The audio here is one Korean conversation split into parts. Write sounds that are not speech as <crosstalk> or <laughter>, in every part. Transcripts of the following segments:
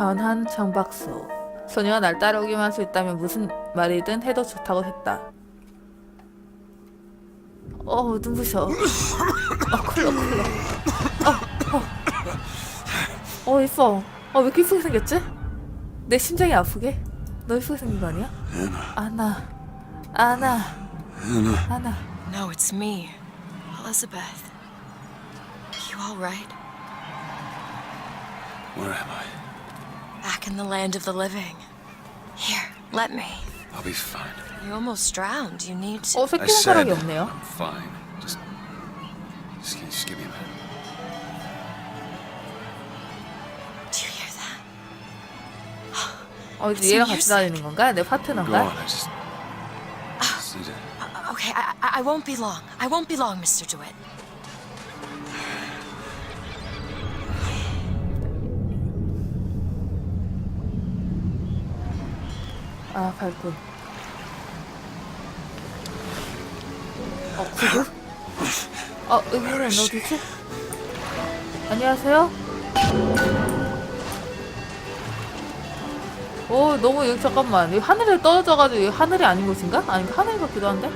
전한 정박소. 소녀가 날 따라오기만 할 수 있다면 무슨 말이든 해도 좋다고 했다. 어, 눈부셔. 어, 쿨러, 쿨러. 어, 어. 어, 이뻐. 어, 왜 이렇게 이쁘게 생겼지? 내 심장이 아프게? 너 이쁘게 생긴 거 아니야? 아나. 아나. 아나. No, it's me, Elizabeth. You all right? Where am I? Back in the land of the living. Here, let me. I'll be fine. You almost drowned. You need to. 어, I 새끼 said 손가락이 없네요. I'm fine. Just, just, gi- just give me a minute. Do you hear that? 어, 이제 얘랑 같이 다니는 건가? 내 Go 파트너인가? on. I just, just need to. Uh, okay, I, I, I won't be long. I won't be long, Mr. DeWitt. 아, 발군. 어, 구두? 어, 여기는 어디지? 안녕하세요? 오, 너무 여기 잠깐만. 여기 하늘에 떨어져가지고 여기 하늘이 아닌 곳인가? 아니, 하늘 같기도 한데?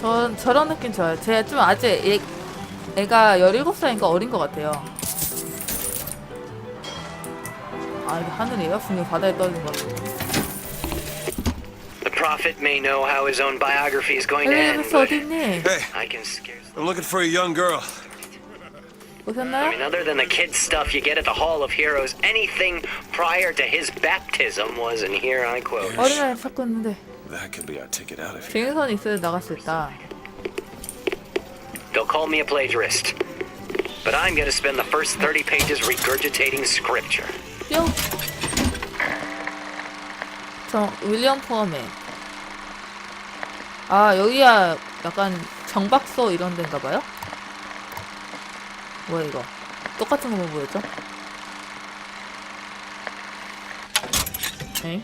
저, 저런 느낌 좋아요. 제가 좀 아직 애, 애가 17살이니까 어린 것 같아요. 아, 이게 하늘이에요? 분명 바다에 떨어진 것 같아. The prophet may know how his own biography is going to end, 엘리자베스 but 어딨니? Hey, I can scarcely. I'm looking for a young girl. I 오셨나요? mean, other than the kid stuff you get at the Hall of Heroes, anything prior to his baptism was, and here I quote, 어린아이 찾고 있는데 That could be our ticket out of here. 비행선이 있어야 나갈 수 있다. They'll call me a plagiarist. But I'm going to spend the first 30 pages regurgitating scripture. 뿅. 저 윌리엄 포어맨. 아 여기야 약간 정박소 이런 데인가 봐요? 뭐야 이거? 똑같은 거뭐 보였죠? 에?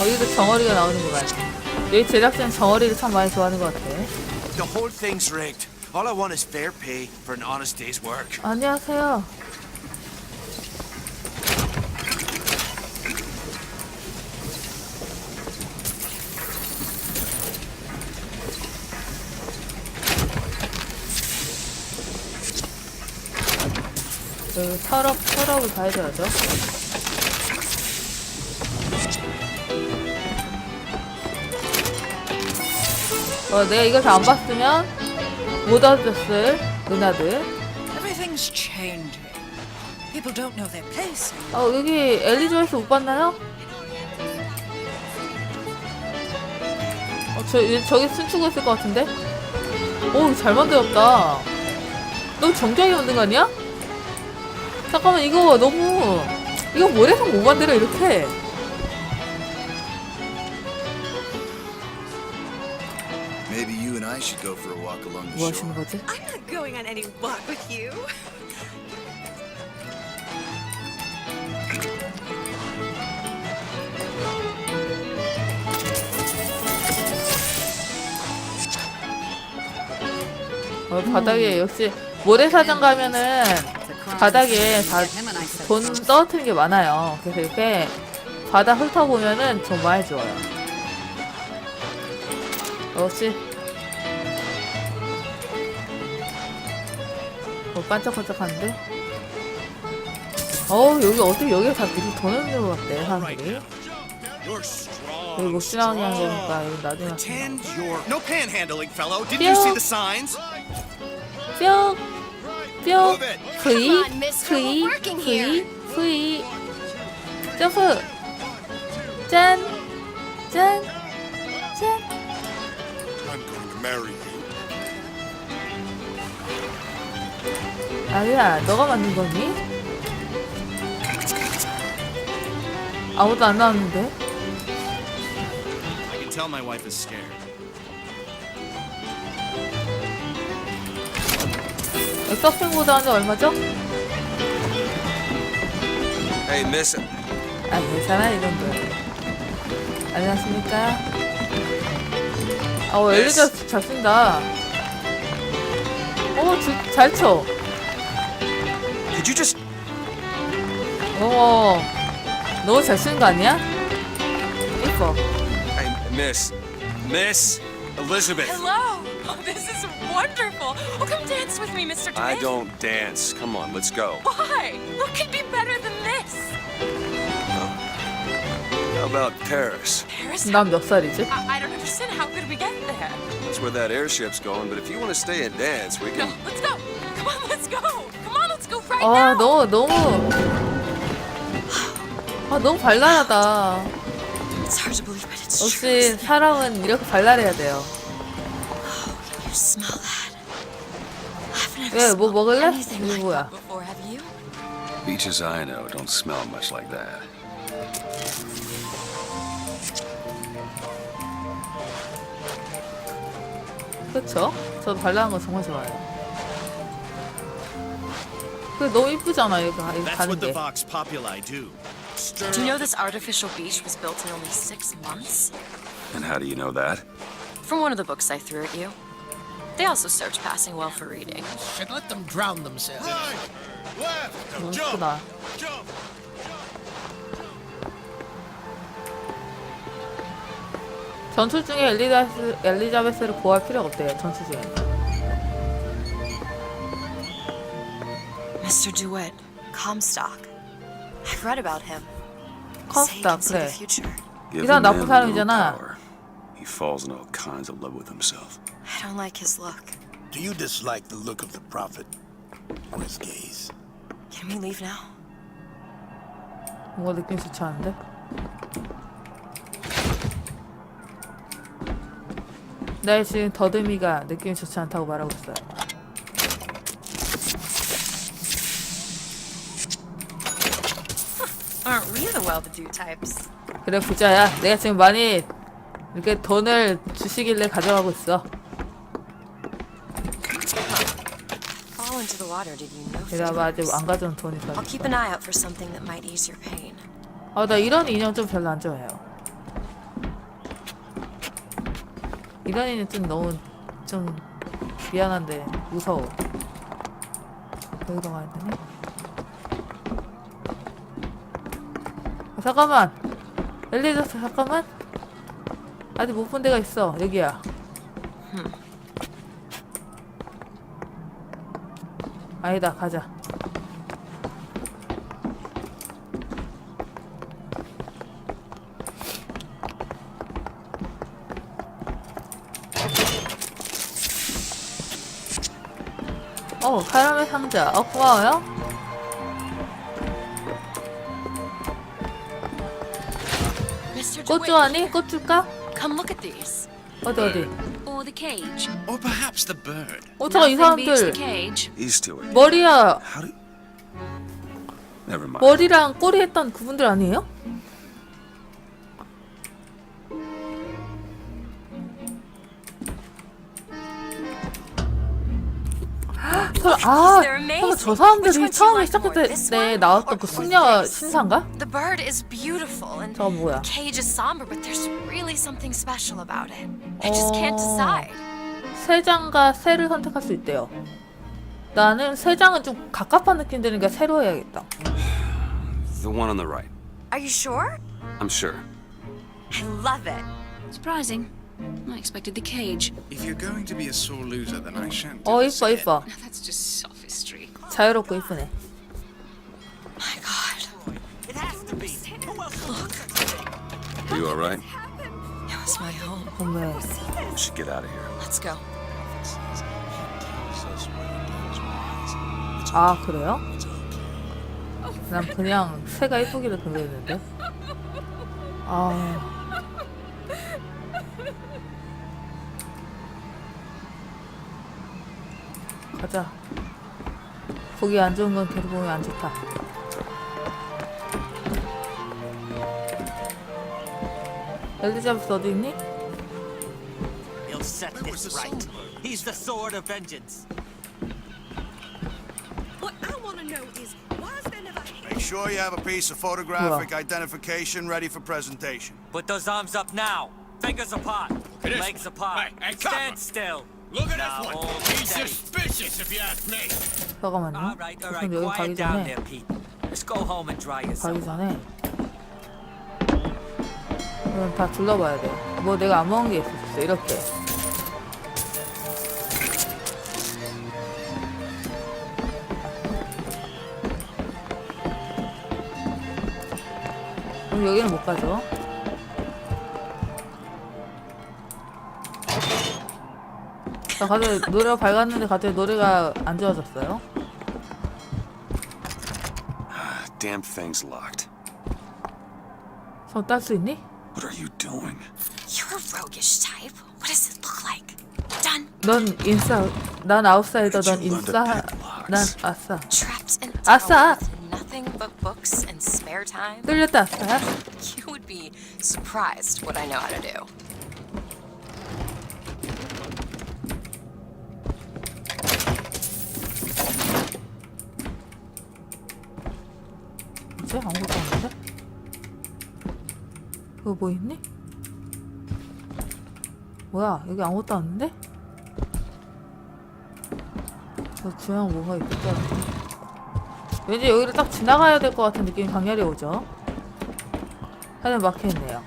어, 여기도 정어리가 나오는구만. 여기 제작진 정어리를 참 많이 좋아하는 것 같아. The whole thing's rigged. All I want is fair pay for an honest day's work. 안녕하세요. 여기 철업, 철업을 봐야죠. 어, 내가 다안 봤으면 못 얻었을 은하들. Everything's changing. People don't know their place. 어, 여기 엘리조에스 못 봤나요? 어, 저, 얘 저기 춤추고 있을 것 같은데? 오, 잘 만들었다. 너무 정교하게 만든 거 아니야? 잠깐만, 이거 너무, 이거 모래성 못 만들어, 이렇게. Should go for a walk along the 뭐 shore. 하시는 거지? I'm not going on any walk with you. 어, 바닥에 역시 모래사장 가면은 바닥에 다 돈 떨어뜨리는 게 많아요. 그래서 이렇게 바다 훑어보면은 정말 좋아요. 역시 어, 반짝반짝하는데? 어우 여기 어떻게 여기가 다 미리 더 넣는 것 같대 사람들이. 여기 못 지나가게 하는 거니까 여기 나중에 Tend your. No panhandling, fellow. Didn't you see Bill. the signs? 뿅! 뿅! Move it. V Come on, mister, V we're working V here. V 점프! 짠! 짠! 짠! I'm going to marry you. 아니야, 너가 만든 거니? 아무도 안 나왔는데? I can tell my wife is scared. 서핑보드 하는데 얼마죠? Hey, miss. 아, 괜찮아, 이 정도. 안녕하십니까? 어 엘리자베스 잘 쓴다. 어, 주, 잘 쳐. Could you just 어, 너무 잘 쓰는 거 아니야? 이뻐. Hey, Miss. Miss Elizabeth. Hello! Oh, this is wonderful. Oh, come dance with me, Mr. I DeWitt. don't dance. Come on, let's go. Why? What could be better than this? How about Paris? Paris? 난 몇 살이지? I, I don't understand. How could we get there? That's where that airship's going, but if you want to stay and dance, we No, can. let's go. Come on, let's go. 아, now. 너무, 너무. 아, 너무 발랄하다. It's hard to believe, but it's 역시 true. 사랑은 이렇게 발랄해야 돼요. You smell that? I've never 왜, 뭐 smelled 먹을래? anything 이거 like 뭐야? that before, have you? Beaches I know don't smell much like that. 그쵸? 저도 발랄한 거 정말 좋아해요. 그 너무 이쁘잖아, 이거, 이거 That's 가는 what the 게. Vox Populi do. Do you know this artificial beach was built in only six months? And how do you know that? From one of the books I threw at you. They also served passing well for reading. Should let them drown themselves. 너무 이쁘다. 전투 중에 엘리자베스, 엘리자베스를 보호할 필요가 없대요, 전투 중에. Mr. DeWitt, Comstock. I've read about him. Say he 컴스타, can see the 그래. future. Give 이 사람 a 나쁜 man a little 사람이잖아. power. He falls in all kinds of love with himself. I don't like his look. Do you dislike the look of the prophet or his gaze? Can we leave now? 뭔가 느낌 좋지 않은데? 나 지금 더듬이가 느낌이 좋지 않다고 말하고 있어요. Well-to-do types? 그래 부자야. 내가 지금 많이 이렇게 돈을 주시길래 가져가고 있어. Fall into the water, did you know? 내가 아직 안 가져온 돈이 있어. I'll keep an eye out for something that might ease your pain. 아, 나 이런 인형 좀 별로 안 좋아해요. 이런 인형 좀 너무 좀 미안한데 무서워. 여기로 가야 되네. 잠깐만. 엘리자베스 잠깐만. 아직 못 본 데가 있어. 여기야. 아니다. 가자. 어, 카라멜 상자. 어, 고마워요. 꽃 좋아하니? 꽃 줄까? come look at these. 어디 어디? Or the cage. Or perhaps the bird. 어, 잠깐 이 Nothing beats the 사람들 cage. These two are. 머리야 How do? Never mind. 머리랑 꼬리 했던 그분들 아니에요? 설- 아, 설마 저. 사람들이 처음에 시작할 때 one 나왔던 그 숙녀? 신사인가? The bird is beautiful and 저거 뭐야? the cage is somber, but there's really something special about it. I just can't decide. 세 장과 새를 선택할 수 있대요. 나는 세 장은 좀 갑갑한 느낌 드니까 새로 해야겠다. The one on the right. Are you sure? I'm sure. I love it. Surprising. I expected the cage. If you're going to be a sore loser, then I shan't. 어 do 이뻐 this 이뻐. Now that's just sophistry. 자유롭고 이쁘네. My God. Are you all right? It was my home. 어메. We should get out of here. Let's go. 아 그래요? 난 그냥 새가 이쁘기를 그랬는데. 아. 가자. 보기 안 좋은 건 계속 보면 안 좋다. 엘리자베스 어디 있니? He'll set this right. He's the sword of vengeance. What I want to know is why is there never Make sure you have a piece of photographic identification ready for presentation. Put those arms up now. Fingers apart. It is. Legs apart. Hey, hey, come Stand on. still. Look at this one. He's suspicious, if you ask me. 잠깐만요. All right, all right. 우선 여기 가기 Quiet down 전에 there, Pete. Let's go home and dry yourself. 가기 전에 이건 다 둘러봐야 돼. 뭐 내가 안 먹은 게 있었어. 이렇게. 그럼 여기는 못 가죠. 자, 갑자기 노래가 밝았는데 갑자기 노래가 안 좋아졌어요. Damn thing's locked. 손딸수 있니? What are you doing? You're a roguish type. What does it look like? Done. 넌 인싸, 난 아웃사이더, 넌 인싸. 난 아싸. Trapped in a tower with nothing but books and spare time. 뚫렸다 아싸. You would be surprised what I know how to do. 이제 아무것도 없는데? 그거 뭐 있니? 뭐야 여기 아무것도 없는데? 저 주양 뭐가 있겠지? 왠지 여기를 딱 지나가야 될 것 같은 느낌이 강렬히 오죠? 하늘 막혀있네요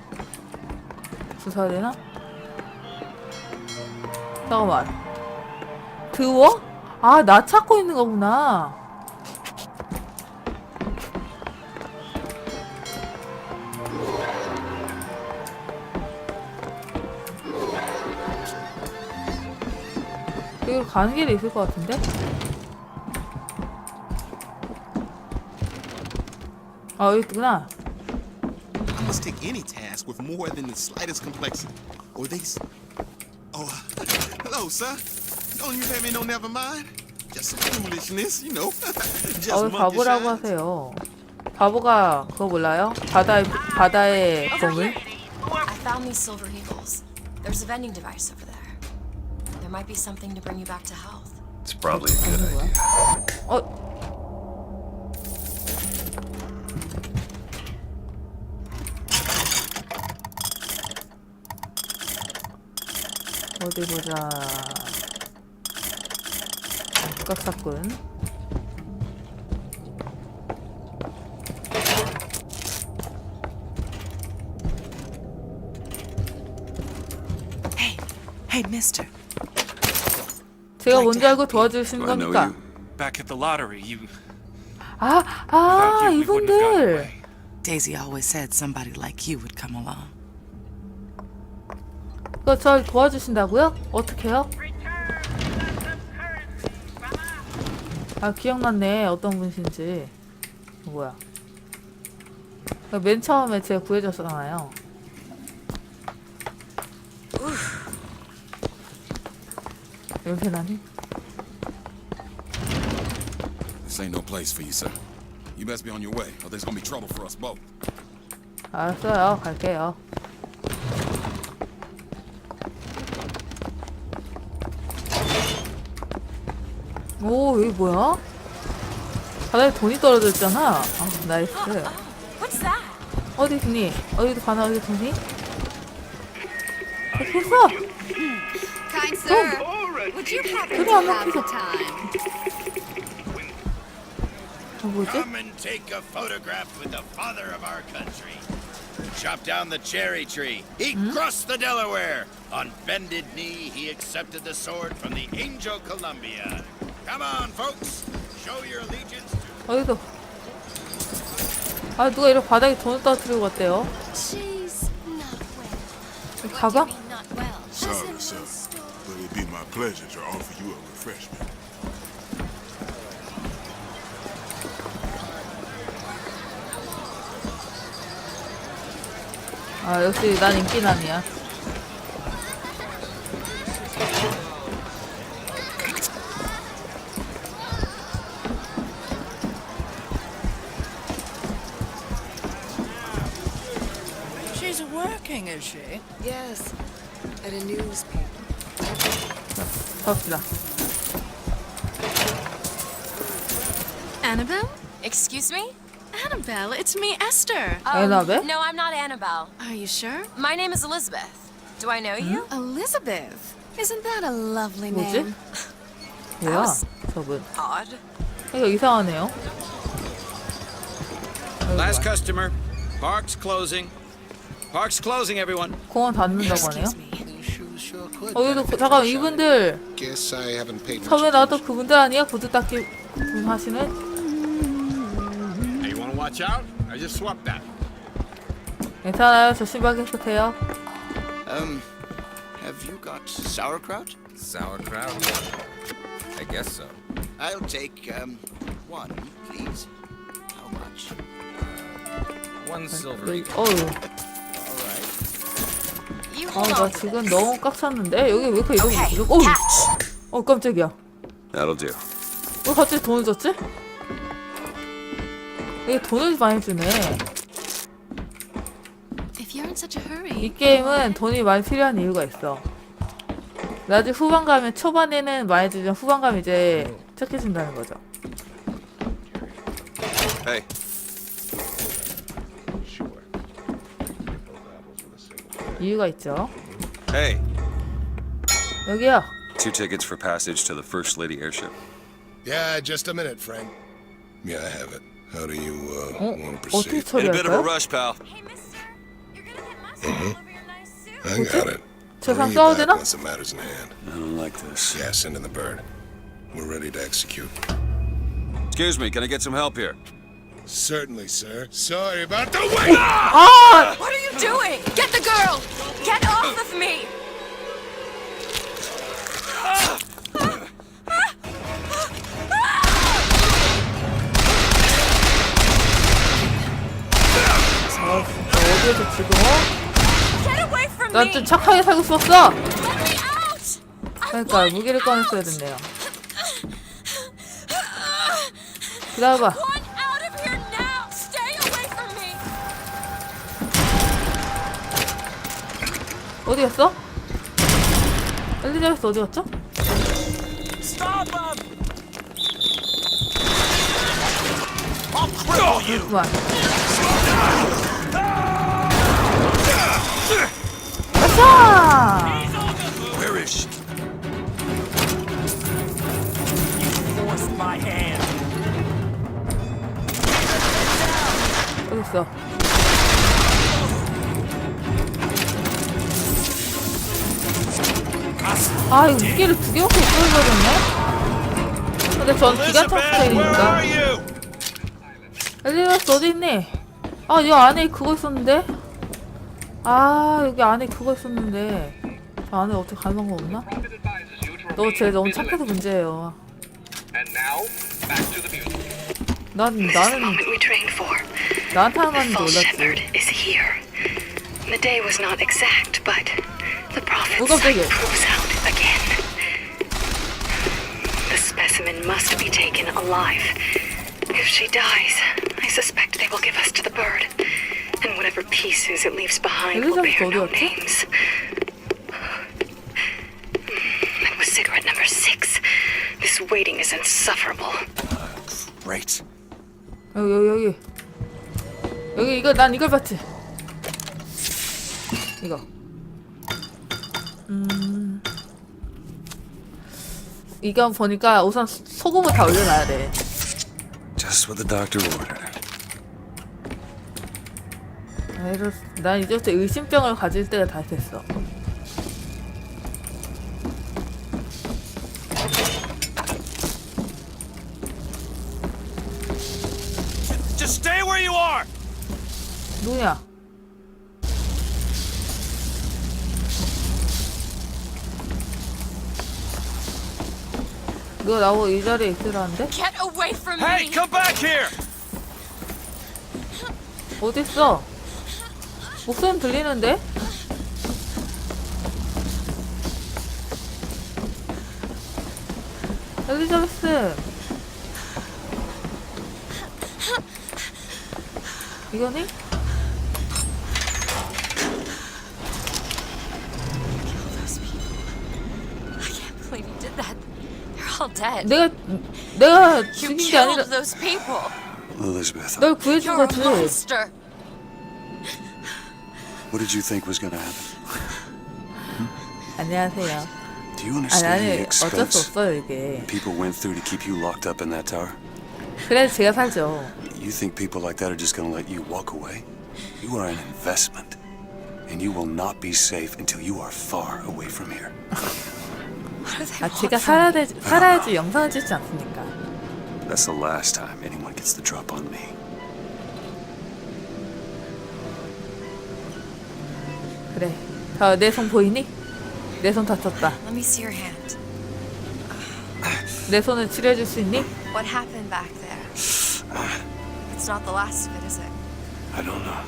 주사야 되나? 잠깐만 드워? 아 나 찾고 있는 거구나 여기로 가는 길이 있을 것 같은데? 아 여기 있구나 I must take any task with more than the slightest complexity. Or they. s- Oh, uh, hello, sir. Don't you have me no never mind? Just some foolishness, you know. Just 어 monkey 바보라고 shine. 하세요 바보가 그거 몰라요? 바다의 바다의 보물? I found these silver eagles. There's a vending device over there. There might be something to bring you back to health. It's probably a good idea. 어 어디 보자 깍사꾼 Hey, hey, mister. 제가 뭔지 알고 know 겁니까? you? Back at the lottery, you. 아, 아, Without you, we wouldn't have gotten 이분들. away. Daisy always said somebody like you would come along. 그거 저 도와주신다고요? 어떻게요? 아, 기억났네. 어떤 분이신지. 뭐야. 맨 처음에 제가 구해줬잖아요. 이렇게 나니? This ain't no place for you, sir. You best be on your way, or there's gonna be trouble for us both. 알았어요. 갈게요. 오, 여기 뭐야? 바닥에 돈이 떨어져 있잖아. 아, 나이스. What's that? 어디 있니? 어디도 가나 어디 돈이? 됐어. Kind sir, would you happen 그래, to 안 have 먹히죠. the time? 저 뭐지? Come and take a photograph with the father of our country. Chop down the cherry tree. He crossed the Delaware. On bended knee, he accepted the sword from the angel Columbia. Come on, folks. Show your allegiance to 어디도. 아, 누가 이렇게 바닥에 돈을 떨어뜨리고 갔대요? She's not well. 여기 가방? Not well. Sorry, sir, but it'd be my pleasure to offer you a refreshment. 아, 역시 난 인기남이야. She's working, is she? Yes, at a newspaper. 갑시다. Annabelle? Excuse me? Annabelle, it's me, Esther. Um, Annabelle? No, I'm not Annabelle. Are you sure? My name is Elizabeth. Do I know you? Elizabeth. Isn't that a lovely 뭐지? name? <laughs> 뭐야? 저분. Odd. 이거 이상하네요. Last customer. Park's closing. Park's closing, everyone. 공원 닫는다고 하네요. 어, 여기도 그- 잠깐 이분들 Guess I haven't paid much 처음에 나왔던 attention. 그분들 아니야? 구두 닦기 분 하시는? Hey, you wanna watch out? I just swapped that. 괜찮아요. 저 신발 깨끗해요. Um, have you got sauerkraut? Sauerkraut? I guess so. I'll take, um, one, please. How much? One silver. 여기, 어휴. You 아, hold 나 on to 지금. 너무 꽉 찼는데? 여기 왜 이렇게 있어? 어휴. catch. 어, 깜짝이야. That'll do. 왜 갑자기 돈을 줬지? 이게 돈을 많이 주네. 이 게임은 돈이 많이 필요한 이유가 있어. 나중에 후반 가면 초반에는 많이 주지만 후반 가면 이제 착해진다는 거죠. 이유가 있죠. Hey. 여기요. Two tickets for passage to the First Lady airship. Yeah, just a minute, Frank. Yeah, I have it. How do you uh, 어? want to 어떻게 proceed? 처리할까요? rush, pal. Hey, mister. You're gonna get mustard all over your nice suit. I got it. 저 I'll 사람 ring you 싸워도 back 되나? once the matter's in hand. I don't like this. Yeah, send in the bird. We're ready to execute. Excuse me, can I get some help here? Certainly, sir. Sorry about the wait! 아! What are you doing? Get the girl! Get off of me! 어디에서 지금 어? Get away from me! 난좀 착하게 살고 싶었어. Let me out! 그러니까 무기를 꺼냈어야 됐네요. 기다려봐. 어디 갔어? 엘리자베스 어디 갔죠? 그만. 아싸! Where 아, 이거 무게를 두 개밖에 못 걸어버렸네? 근데 전 기관총 스타일이니까. 엘리자베스 어디 있니? 아, 이 안에 그거 있었는데? 아, 여기 안에 그거 있었는데. 저 안에 어떻게 가는 방법 없나? 너 쟤 너무 착해서 문제예요. 난, 나는. 나한테 하는 shepherd 몰랐지. The day was not exact, but the prophet's 뭐가 sight 갑자기? proves must be taken alive. If she dies, I suspect they will give us to the bird. And whatever pieces it leaves behind will 엘리자베스 bear no 어디였지? names. That was cigarette number six. This waiting is insufferable. Great. 여기 여기 여기 여기 이거 난 이걸 봤지 이거 음 이거 보니까 우선 소- 소금을 다 올려놔야 돼 Just what the doctor ordered. 아, 이럴 수- 난 이제부터 의심병을 가질 때가 다 됐어 Just stay where you are! 누구냐 이거 나보고 이 자리에 있으라는데? Get away from Hey, me! come back here! 어딨어? 목소리 들리는데? 엘리자베스 이거니? dead. 내가 내가 You 죽인 게 killed 아니라 those people. Elizabeth, 널 구해준 You're a 거지 monster. what did you think was gonna happen? 안녕하세요. Do you 아 understand the 나는 어쩔 수 expense 없어요 이게. people went through to keep you locked up in that tower? 그래서 제가 살죠. You think people like that are just gonna let you walk away? You are an investment. And you will not be safe until you are far away from here. 아 제가 살아야 돼, 살아야지 영상을 찍지 않습니까? That's the last time anyone gets the drop on me. 그래. 내손 보이니? 내 손 다쳤다. Let me see your hand. 내 손을 치료해줄 수 있니? What happened back there? It's not the last of it, is it? I don't know.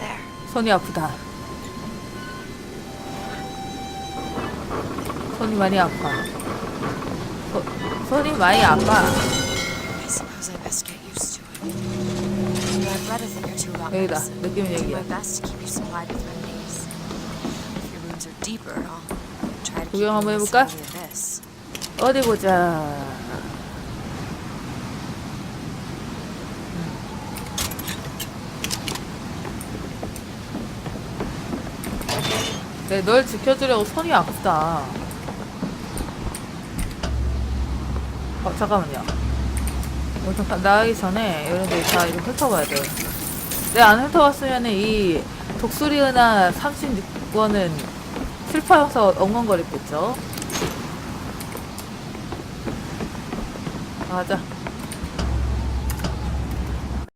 There. 손이 아프다. 손이 많이 아파. 소, 손이 많이 아파. 여기다. 느낌 keep 구경 한번 해볼까? 어디 보자. 네, 널 지켜주려고 손이 아프다. 어, 잠깐만요. 어, 잠깐, 나가기 전에 이런 데다 이거 훑어봐야 돼. 내가 안 훑어봤으면 이 독수리 은하 36권은 슬퍼해서 엉엉거렸겠죠? 가자.